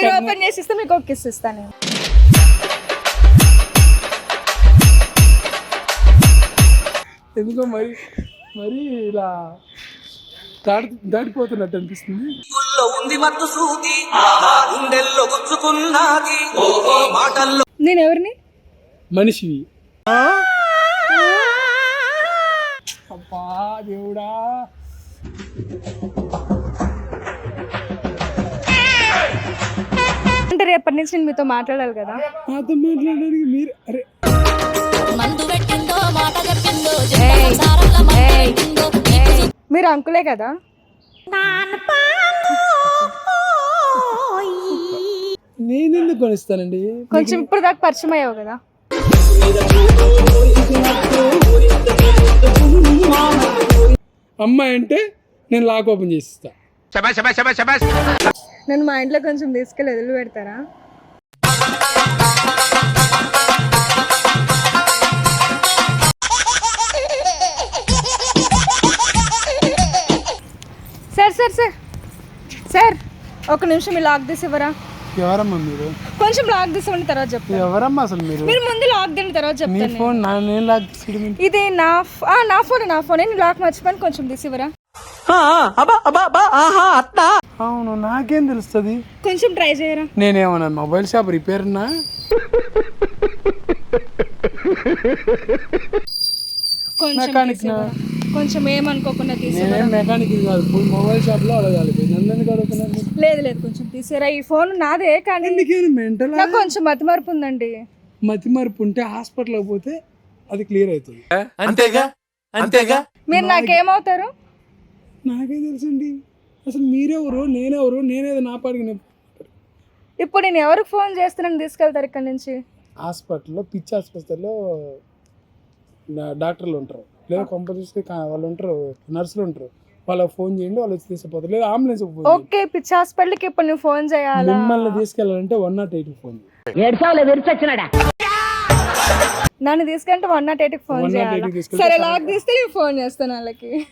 మీరు ఓపెన్ చేసి ఇస్తే మీకు ఒక కిస్ ఇస్తాను. నేను ఎందుకో మరి మరి ఇలా దాడి దాడిపోతున్నట్టు అనిపిస్తుంది. ఉంది మత్తు సూది ఆహా గుండెల్లో గుచ్చుకున్నది. ఓహో మాటల్లో నేను ఎవరిని? మనిషివి అబ్బా దేవుడా. అంటే రేపటి నుంచి నేను మీతో మాట్లాడాలి కదా? నాతో మాట్లాడడానికి మీరు అరే. మీరు అంకులే కదా? నేను ఎందుకు కొనిస్తానండి? కొంచెం ఇప్పుడు దాకా పరిచయం అయ్యావు కదా? అమ్మాయి అంటే నేను లాక్ ఓపెన్ చేసి ఇస్తా నన్ను మా ఇంట్లో కొంచెం తీసుకెళ్ళి వదిలి పెడతారా? Sir sir sir. సార్ ఒక నిమిషం ఈ లాక్ తీసి ఇవ్వరా? ఎవరమ్మా మీరు? కొంచెం లాక్ తీసి ఇవ్వండి తర్వాత చెప్తాను. ఎవరమ్మా అసలు మీరు? మీరు ముందు లాక్ దీని తర్వాత చెప్తాను నేను. ఫోన్ నా నేను లాక్? ఇది నా నా ఫోన్ నా ఫోన్. నేను లాక్ మర్చిపోయాను కొంచెం తీసి ఆహా అత్తా. అవును నాకేం తెలుస్తుంది? కొంచెం ట్రై చేయరా? నేనేమన్నా మొబైల్ షాప్ రిపేర్నా? కొంచెం ఇవ్వరా? కొంచెం ఏమనుకోకుండా తీసి నేనేం మెకానిక్ కాదు పోయి మొబైల్ షాప్లో అడగాలి. నన్ను ఎందుకు అడుగుతున్నారు? లేదు లేదు కొంచెం తీసిరా. ఈ ఫోన్ నాదే కానీ ఎందుకేనా మెంటల్ నాకు కొంచెం మతిమరుపు ఉందండి. మతి మరుపు ఉంటే హాస్పిటల్కి పోతే అది క్లియర్ అవుతుంది. అంతేగా? అంతేగా? మీరు నాకేమవుతారు? నాకేం తెలుసండి? అసలు మీరెవరు నేనెవరు నేనేదో నా నేను ఇప్పుడు నేను ఎవరికి ఫోన్ చేస్తున్నాను తీసుకెళ్తారు ఇక్కడ నుంచి? హాస్పిటల్లో పిచ్చి హాస్పిటల్లో నా- డాక్టర్లు ఉంటారు. లేదా కంపల్సరీ వాళ్ళు ఉంటారు నర్సులు ఉంటారు. వాళ్ళకి ఫోన్ చేయండి వాళ్ళు వచ్చి తీసుకుపోతారు. లేదా అంబులెన్స్ ఫోన్ చేయండి. ఓకే పిచ్చి హాస్పిటల్కి ఇప్పుడు నేను ఫోన్ చేయాలా? మిమ్మల్ని తీసుకెళ్ళాలంటే వన్ నాట్ ఎయిట్ ఫోన్ నన్ను తీసుకుంటే వన్ నాట్ ఎయిట్కి ఫోన్ 108 చేయాలా? కి తీసుకెళ్తే సరే లాక్ తీస్తే నేను ఫోన్ చేస్తాను వాళ్ళకి.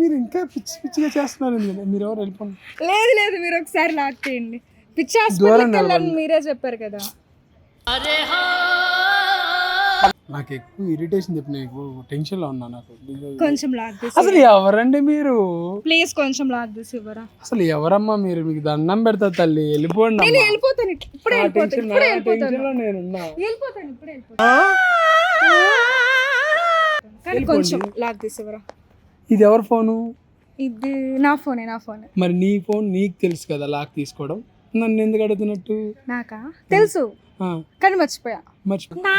మీరు ఇంకా పిచ్చి పిచ్చిగా చేస్తున్నారు మీరు ఎవరు వెళ్ళిపోండి. లేదు లేదు మీరు ఒకసారి లాక్ తీయండి. పిచ్చి హాస్పిటల్కి వెళ్ళాలని మీరే చెప్పారు కదా. నాకు ఎక్కువ ఇరిటేషన్ చెప్పిన ఎక్కువ టెన్షన్లో ఉన్నా నాకు. కొంచెం లాక్ తీసి అసలు ఎవరండి మీరు? ప్లీజ్ కొంచెం లాక్ తీసి ఇవ్వరా? అసలు ఎవరమ్మా మీరు? మీకు దండం పెడతా తల్లి వెళ్ళిపోండి నేను. వెళ్ళిపోతాను ఇప్పుడే వెళ్ళిపోతాను టెన్షన్ ఇప్పుడే వెళ్ళిపోతాను. నేనున్నా. వెళ్ళిపోతాను ఇప్పుడే వెళ్ళిపోతాను. కానీ కొంచెం లాక్ తీసి ఇవ్వరా? ఇది ఎవరి ఫోను? ఇది నా ఫోనే నా ఫోన్. మరి నీ ఫోన్ నీకు తెలుసు కదా లాక్ తీసుకోవడం? నన్ను ఎందుకు అడుగుతున్నట్టు? నాకా? తెలుసు. కానీ మర్చిపోయా. మర్చిపోయా.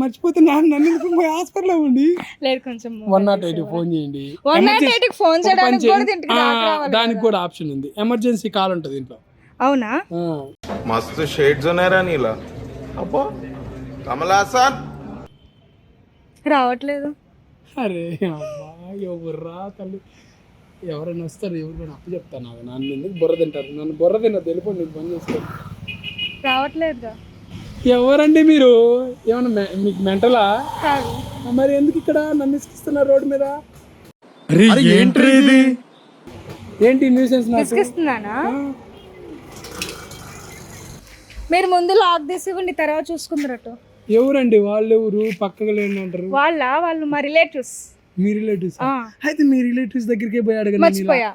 మర్చిపోతే నాన్న నన్ను పోయి హాస్పిటల్లో ఉండి? లేదు కొంచెం వన్ నాట్ ఎయిట్ ఫోన్ చేయండి. వన్ నాట్ ఎయిట్ ఫోన్ చేయడానికి దానికి కూడా ఆప్షన్ ఉంది. ఎమర్జెన్సీ కాల్ ఉంటుంది ఇంట్లో. అవునా? మస్తు షేడ్స్ ఉన్నారా నీలా. అబ్బో. కమలాసన్ రావట్లేదు. అరే అమ్మా ఎవర్రా తల్లి? ఎవరైనా వస్తారు ఎవరు అప్పు చెప్తాను నాకు నన్ను ఎందుకు బుర్ర తింటారు? నన్ను బుర్ర తిన్న తెలిపండి నేను పని చేసుకో. రావట్లేదుగా. ఎవరండి మీరు? ఏమన్నా మె- మీకు మెంటలా? కాదు. మరి ఎందుకు ఇక్కడ నన్ను ఇసుకిస్తున్నారు రోడ్డు మీద? ఏంటి న్యూసెన్స్ నాకు? విసిగిస్తున్నానా మీరు ముందు లాక్ తీసి ఇవ్వండి తర్వాత చూసుకుందరట. ఎవరండి? వాళ్ళు ఎవరు పక్కగా లేని అంటారు. వాళ్ళ వాళ్ళు మా రిలేటివ్స్. మీ రిలేటివ్స్ అయితే మీ రిలేటివ్స్ దగ్గరికి పోయి అడగండి మర్చిపోయా.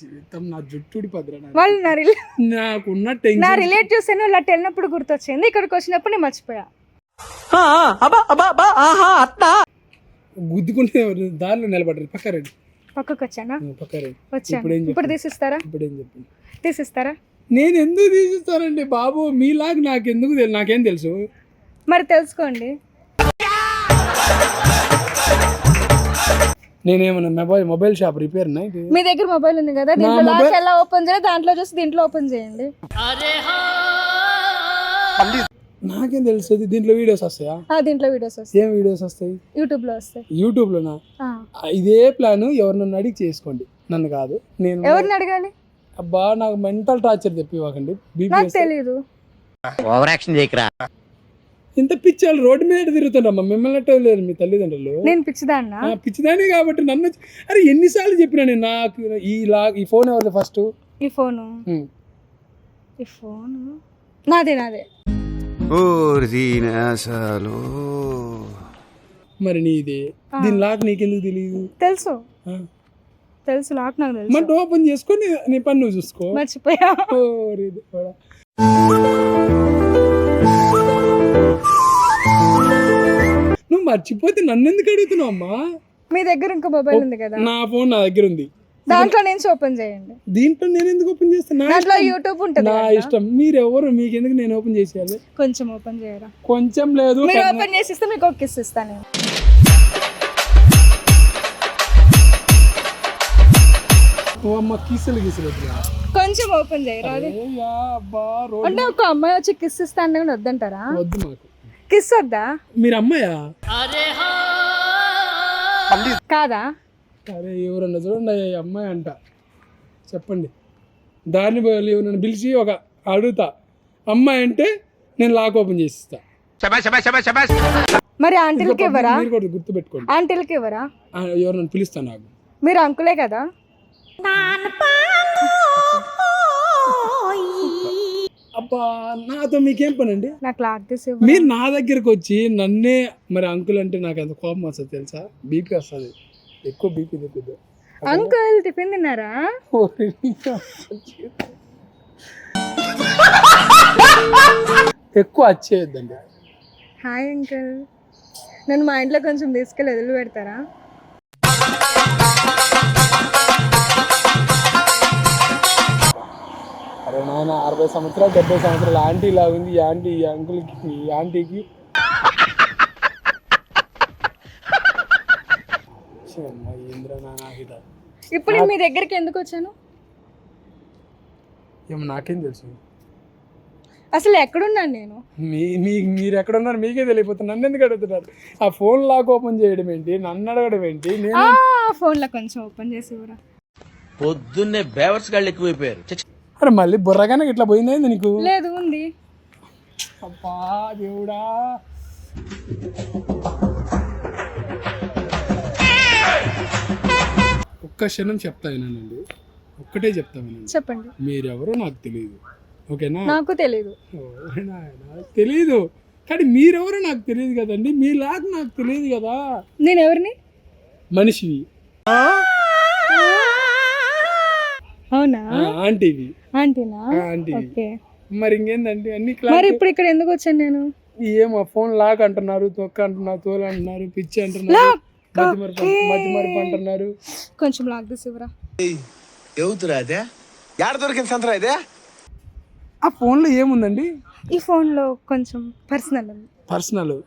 జీవితం నా జుట్టుడి పద్ర వాళ్ళు నా రిలే నాకున్న నా రిలేటివ్స్ అని వాళ్ళు అటు వెళ్ళినప్పుడు గుర్తొచ్చింది. ఇక్కడికి వచ్చినప్పుడు నేను మర్చిపోయా. అబా అబా అబా ఆహా అత్తా. గుద్దుకుంటే దారిలో నిలబడ్డారు పక్క రండి. పక్కకు వచ్చానా పక్క రండి. వచ్చాను. ఇప్పుడు? తీసిస్తారా? ఇప్పుడు ఏం చెప్పండి? తీసిస్తారా? నేను ఎందుకు తీసిస్తానండి బాబు? మీలాగా నాకు ఎందుకు తెలు నాకేం తెలుసు? మరి తెలుసుకోండి. నేనేమన్నా మొబైల్ మొబైల్ షాప్ రిపేర్ మీ దగ్గర మొబైల్ ఉంది కదా దీంట్లో లాక్ ఎలా ఓపెన్ చేయాలి దాంట్లో చూసి దీంట్లో ఓపెన్ చేయండి. నాకేం తెలుస్తుంది దీంట్లో వీడియోస్ వస్తాయా? ఆ, దీంట్లో వీడియోస్ వస్తాయి. ఏం వీడియోస్ వస్తాయి? యూట్యూబ్లో వస్తాయి. యూట్యూబ్లోనా? ఆ. ఇదే ప్లాన్ ఎవరినన్ను అడిగి చేసుకోండి. నన్ను కాదు నేను ఎవరిని అడగాలి? అబ్బా నాకు మెంటల్ టార్చర్ తెప్పివ్వకండి నాకు బీపీఎస్ తెలియదు ఓవర్ యాక్షన్ చేయకరా. ఇంత పిచ్చి వాళ్ళు రోడ్డు మీద తిరుగుతుండమ్మా మిమ్మల్ని అట్ట లేరు మీ తల్లిదండ్రులు. నేను పిచ్చిదాన్నా. పిచ్చిదాని కాబట్టి నన్ను అరే ఎన్నిసార్లు చెప్పినా నేను నాకు ఈ లా ఈ ఫోన్ ఎవరిది ఫస్ట్ ఈ ఫోను. ఈ ఫోను? నాదే నాదే. మరి నీది. దీని లాక్ నీకెందుకు తెలియదు తెలుసు. తెలుసు లాక్ నాకు తెలుసు. మరి ఓపెన్ చేసుకొని నీ- పని నువ్వు చూసుకో. మర్చిపోయా ఓరి దేవుడా. నువ్వు మర్చిపోతే నన్ను ఎందుకు అడుగుతున్నావు అమ్మా? మీ దగ్గర ఇంకా మొబైల్ ఉంది కదా. నా ఫోన్ నా దగ్గర ఉంది. దాంట్లో నుంచి ఓపెన్ చేయండి. దీంట్లో నేను ఎందుకు ఓపెన్ చేస్తాను దాంట్లో. యూట్యూబ్ ఉంటుంది నా. ఇష్టం. మీరు ఎవరు మీకు ఎందుకు నేను ఓపెన్ చేసేయాలి? కొంచెం ఓపెన్ చేయరా? కొంచెం లేదు. మీరు ఓపెన్ చేసి ఇస్తే మీకు ఒక కిస్ ఇస్తాను ఓ అమ్మ కిసులు గిసులు. కొంచెం ఓపెన్ చేయరా అది అయ్యా, అబ్బా రోజు అంటే ఒక అమ్మాయి వచ్చి కిస్ ఇస్తాను కూడా వద్దంటారా? వద్దు మాకు. కిస్ వద్దా? మీరు అమ్మాయా? కాదా? అరే ఎవరన్నా చూడండి అమ్మాయి అంట. చెప్పండి. దారిని ఎవరన్నా పిలిచి ఒక అడుగుతా. అమ్మాయి అంటే నేను లాక్ ఓపెన్ చేసి ఇస్తా మరి ఆంటీలకి ఇవ్వరా? మీరు కూడా గుర్తుపెట్టుకోండి. ఆంటీలకి ఇవ్వరా? ఆ, ఎవరన్నా పిలుస్తా నాకు. మీరు అంకులే కదా? అబ్బా నాతో మీకేం పని అండి నాకు లాక్ తీసి ఇవ్వరా? మీరు నా దగ్గరకు వచ్చి నన్నే మరి అంకుల్ అంటే నాకు ఎంత కోపం వస్తుంది తెలుసా? బీపీ వస్తుంది. ఎక్కువ బీపీ తెప్పిద్దు. అంకుల్ టిఫిన్ తిన్నారా? ఎక్కువ వచ్చేయద్దండి హాయ్ అంకుల్ నన్ను మా ఇంట్లో కొంచెం తీసుకెళ్ళి వదిలి పెడతారా అరవై సంవత్సరాలు డెబ్బై సంవత్సరాలు ఆంటీ లాగా ఉంది ఈ ఆంటీ ఈ అంకుల్కి ఈ ఆంటీకి? ఇప్పుడు మీ దగ్గరికి ఎందుకు వచ్చాను? ఏమో నాకేం తెలుసు. అసలు ఎక్కడున్నాను నేను? మీ మీ మీరు ఎక్కడ ఉన్నారు మీకే తెలియపోతుంది నన్ను ఎందుకు అడుగుతున్నారు? ఆ ఫోన్ లాక్ ఓపెన్ చేయడం ఏంటి? నన్ను అడగడం ఏంటి? నేను ఆ ఫోన్లో కొంచెం ఓపెన్ చేసి పొద్దున్నే బేవర్స్ గాళ్ళు ఎక్కువైపోయారు. అరే మళ్ళీ బుర్రగానే ఇట్లా పోయింది నీకు? లేదు ఉంది. అబ్బా దేవుడా. ఒక్క క్షణం చెప్తా వినండి. ఒక్కటే చెప్తా వినండి. చెప్పండి. మీరెవరో నాకు తెలియదు ఓకేనా? నాకు నాయనా, తెలీదు. కానీ మీరెవరో నాకు తెలియదు కదండి. మీ లాగా నాకు తెలియదు కదా. నేను ఎవరిని? మనిషివి అవునా? ఆంటీవి. ఆంటీనా? ఆంటీవి. ఓకే. మరి ఇంకేందండి? అన్ని మరి ఇప్పుడు ఇక్కడ ఎందుకు వచ్చాను నేను? ఏమో ఫోన్ లాక్ అంటున్నారు తొక్క అంటున్నారు తోలు అంటున్నారు పిచ్చి అంటున్నారు లాక్, మతి మరపు ఓకే. మతి మరపు అంటున్నారు. కొంచెం లాక్ తీసి ఇవ్వరా? ఎవతురా అదే? యాడ దొరికింది సంతరా ఇదే? ఆ ఫోన్లో ఏముందండి? ఈ ఫోన్లో కొంచెం పర్సనల్ ఉంది. పర్సనల్?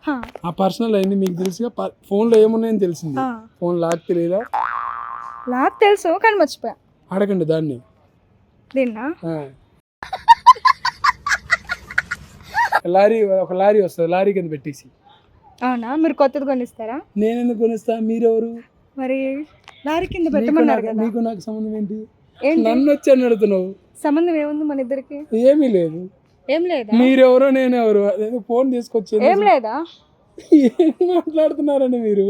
ఆ పర్సనల్ అయింది మీకు తెలుసుగా? ప- ఫోన్లో ఏమున్నాయని తెలిసింది. ఫోన్ లాక్ తెలియదా లాక్ తెలుసు కానీ మర్చిపోయా. అడగండి దాన్ని. లారీ ఒక లారీ వస్తుంది లారీ కింద పెట్టేసి. అవునా? మీరు కొత్తది కొనిస్తారా? నేను ఎందుకు కొనిస్తా? మీరెవరు? మరి లారీ కింద పెట్టమన్నారు కదా. నీకు నాకు సంబంధం ఏంటి? ఏంటి? నన్ను వచ్చి అని అడుగుతున్నావు. సంబంధం ఏముంది మన ఇద్దరికి? ఏమీ లేదు. ఏం లేదా? మీరెవరో నేనెవరు అదేదో ఫోన్ తీసుకొచ్చి ఏం లేదా? ఏం మాట్లాడుతున్నారండి మీరు?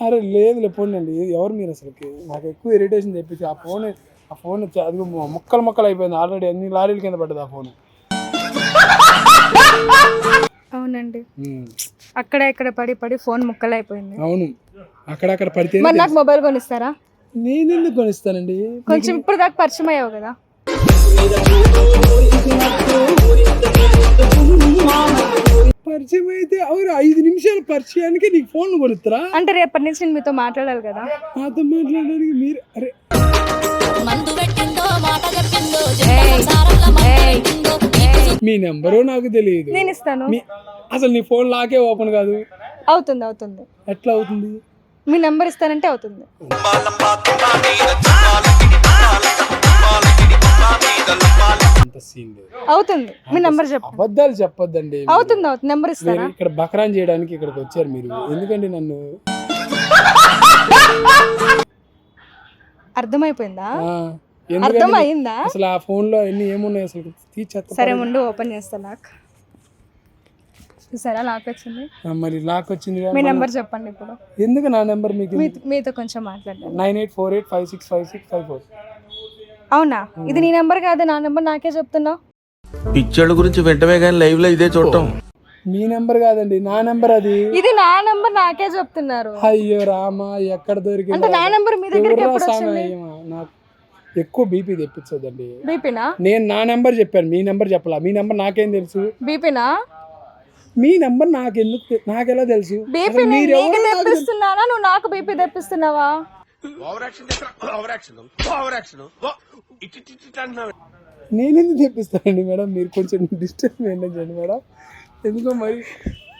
అరే లేదు పోండి ఎవరు మీరు అసలుకి? నాకు ఎక్కువ ఇరిటేషన్ తెప్పించి ఆ ఫోన్ ఆ ఫోన్ అది ముక్కలు ముక్కలు అయిపోయింది ఆల్రెడీ అన్ని లారీల కింద పడ్డది ఆ ఫోన్ అవునండి. అక్కడ ఇక్కడ పడి పడి ఫోన్ ముక్కలైపోయింది. అవును. అక్కడక్కడ పడితే మరి నాకు మొబైల్ కొనిస్తారా? నేను ఎందుకు కొనిస్తానండి? కొంచెం ఇప్పుడు దాకా పరిచయం అయ్యావు కదా. పరిచయానికి నీకు ఫోన్ కొనిస్తారా అంటే రేపటి నుంచి నేను మీతో మాట్లాడాలి కదా. నాతో మాట్లాడడానికి మీరు అరే. మీ నెంబరు నాకు తెలియదు. నేను ఇస్తాను. మీ అసలు నీ ఫోన్ లాకే ఓపెన్ కాదు. అవుతుంది అవుతుంది. ఎట్లా అవుతుంది? మీ నెంబర్ ఇస్తానంటే అవుతుంది. అంత సీన్ లేదు. అవుతుంది. మీ నెంబర్ చెప్పు అబద్ధాలు చెప్పొద్దండి. అవుతుంది అవుతుంది. నెంబర్ మీరు ఇస్తారా ఇక్కడ బకరాన్ చేయడానికి ఇక్కడికి వచ్చారు మీరు. ఎందుకండి నన్ను? అర్థమైపోయిందా? ఆ, ఎందుకంటే అర్థం అయిందా అసలు ఆ phone లో ఎన్ని ఏమున్నాయి అసలు? తీసేస్తా సరే ముందు ఓపెన్ చేస్తా లాక్ చూసారా లాక్ వచ్చింది? మరి లాక్ వచ్చింది మీ నెంబర్ చెప్పండి ఇప్పుడు. ఎందుకు నా నెంబర్ మీకు? మీతో కొంచెం మాట్లాడండి nine eight four eight five six five six five four. అవునా? ఇది నీ నెంబర్ కాదు నా నెంబర్ నాకే చెప్తున్నావు పిచ్చోళ్ళ గురించి వెంటనే కానీ లైవ్లో ఇదే చూడటం. మీ నెంబర్ కాదండి నా నెంబర్ అది. ఇది నా నెంబర్ నాకే చెప్తున్నారు. అయ్యో రామా ఎక్కడ దొరికింది. అంటే నా నెంబర్ మీ దగ్గరికి ఎవర్రా ఎప్పుడు వచ్చింది? నాకు ఎక్కువ బీపీ తెప్పించదండి బీపీనా? నేను నా నెంబర్ చెప్పాను మీ నెంబర్ చెప్పలా? మీ నెంబర్ నాకేం తెలుసు? బీపీనా? మీ నెంబర్ నాకు ఎందుకు తె- నాకెలా తెలుసు? బీపీ అసలు మీరు నీకు ఎవరో నాకు తెప్పిస్తున్నానా? నువ్వు నాకు బీపీ తెప్పిస్తున్నావా? నేనెందుకు తెప్పిస్తానండి మేడం? మీరు కొంచెం డిస్టెన్స్ మెయింటైన్ చేయండి మేడం? ఎందుకో మరి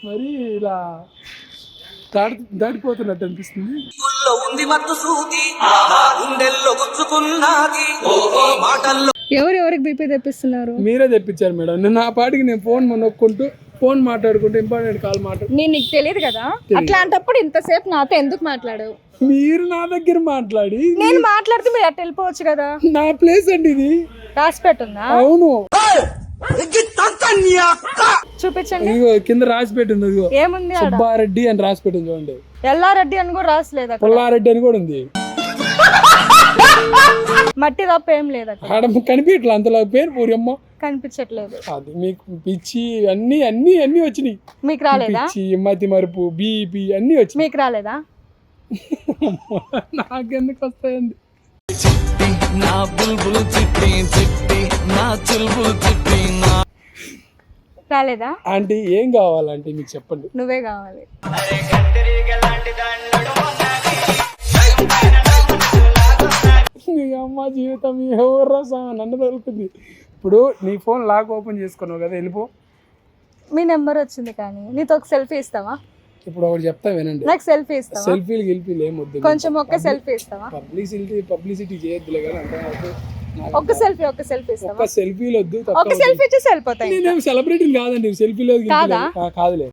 మరి ఇలా దాటి దాటిపోతున్నట్టు అనిపిస్తుంది. గుల్లో ఉంది మత్తు సూది ఆహా గుండెల్లో గుచ్చుకున్నది. ఓహో మాటల్లో ఎవరు ఎవరికి బీపీ తెప్పిస్తున్నారు? మీరే తెప్పించారు మేడం. నేను నా పాటికి నేను ఫోన్ నొక్కుంటూ ఫోన్ మాట్లాడుకుంటూ ఇంపార్టెంట్ కాల్ మాట్లాడు నేను నీకు తెలియదు కదా? అట్లాంటప్పుడు ఇంతసేపు నాతో ఎందుకు మాట్లాడావు? మీరు నా దగ్గర మాట్లాడి. నేను మాట్లాడితే మీరు అట్ట వెళ్ళిపోవచ్చు కదా? నా ప్లేస్ అండి ఇది. రాసి పెట్టుందా అవును. చూపించండి. ఇదిగో కింద రాసి పెట్టింది ఇదిగో. ఏముంది ఆడ? సుబ్బారెడ్డి అని రాసి పెట్టింది చూడండి. ఎల్లారెడ్డి అని కూడా రాసలేదు అక్కడ? పుల్లారెడ్డి అని కూడా ఉంది. మట్టి తప్ప ఏం లేదు అక్కడ ఆడ కనిపించట్లే అంతలా పేరు పూరియమ్మ కనిపించట్లేదు. అది మీకు పిచ్చి అన్ని అన్ని అన్ని వచ్చినాయి. మీకు రాలేదా? పిచ్చి మతి మరుపు బీపీ అన్ని వచ్చినాయి. మీకు రాలేదా? నాకెందుకు వస్తాయండి? రాలేదా? ఆంటీ ఏం కావాలంటే మీకు చెప్పండి. నువ్వే కావాలి. మీ అమ్మ జీవితం ఎవరు నన్ను దొరుకుతుంది ఇప్పుడు నీ ఫోన్ లాక్ ఓపెన్ చేసుకున్నావు కదా వెళ్ళిపో. మీ నెంబర్ వచ్చింది కానీ నీతో ఒక సెల్ఫీ ఇస్తావా? ఇప్పుడు ఒకటి చెప్తా వినండి. నాకు సెల్ఫీ ఇస్తావా? సెల్ఫీలు గిల్ఫీలు ఏం వద్దు కొంచెం ఒక్క సెల్ఫీ ఇస్తావా? పబ్లిసిటీ పబ్లిసిటీ చేయొద్దులే కానీ అంత ఒక్క సెల్ఫీ ఒక్క సెల్ఫీ ఇస్తావా? ఒక్క సెల్ఫీలు వద్దు ఒక సెల్ఫీ ఇచ్చేసి వెళ్ళిపోతాయి నేనేం సెలబ్రిటీని కాదండి సెల్ఫీలో కాదా? కాదులే.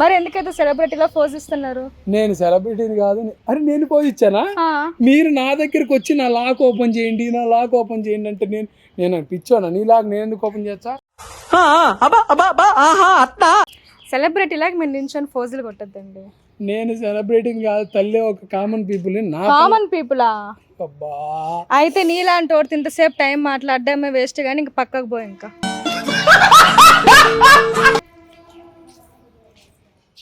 మరి ఎందుకైతే సెలబ్రిటీలో పోజ్ ఇస్తున్నారు? నేను సెలబ్రిటీని కాదు అరే నేను పోయి ఇచ్చానా? మీరు నా దగ్గరికి వచ్చి నా లాక్ ఓపెన్ చేయండి నా లాక్ ఓపెన్ చేయండి అంటే నేను నేను పిచ్చోనా? నీ లాక్ నేను ఎందుకు ఓపెన్ చేస్తా? సెలబ్రిటీ లాగా మీరు నించొని ఫోజులు కొట్టద్దండి. నేను సెలబ్రిటీని కాదు తల్లి ఒక కామన్ పీపుల్ నా కామన్ పీపులా అబ్బా అయితే నీలాంటి వాడితే ఇంతసేపు టైం మాట్లాడడమే వేస్ట్ కానీ ఇంక పక్కకు పో ఇంకా.